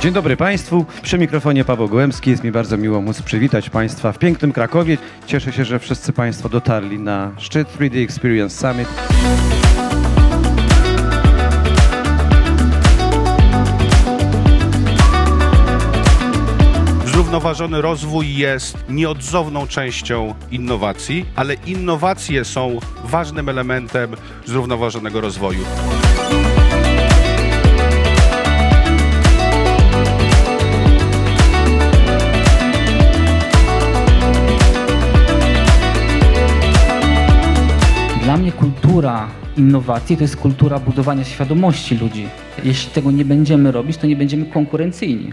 Dzień dobry Państwu. Przy mikrofonie Paweł Gołębski. Jest mi bardzo miło móc przywitać Państwa w pięknym Krakowie. Cieszę się, że wszyscy Państwo dotarli na szczyt 3D Experience Summit. Zrównoważony rozwój jest nieodzowną częścią innowacji, ale innowacje są ważnym elementem zrównoważonego rozwoju. Dla mnie kultura innowacji to jest kultura budowania świadomości ludzi. Jeśli tego nie będziemy robić, to nie będziemy konkurencyjni.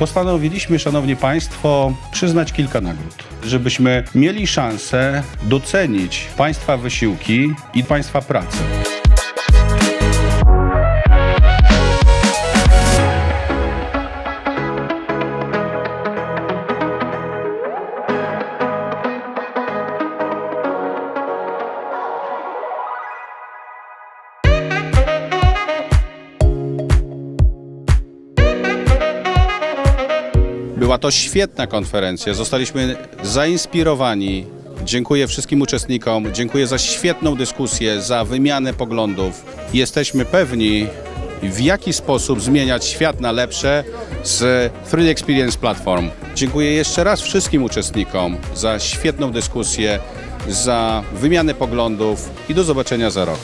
Postanowiliśmy, Szanowni Państwo, przyznać kilka nagród, żebyśmy mieli szansę docenić Państwa wysiłki i Państwa pracę. Była to świetna konferencja. Zostaliśmy zainspirowani. Dziękuję wszystkim uczestnikom, dziękuję za świetną dyskusję, za wymianę poglądów. Jesteśmy pewni, w jaki sposób zmieniać świat na lepsze z 3D Experience Platform. Dziękuję jeszcze raz wszystkim uczestnikom za świetną dyskusję, za wymianę poglądów i do zobaczenia za rok.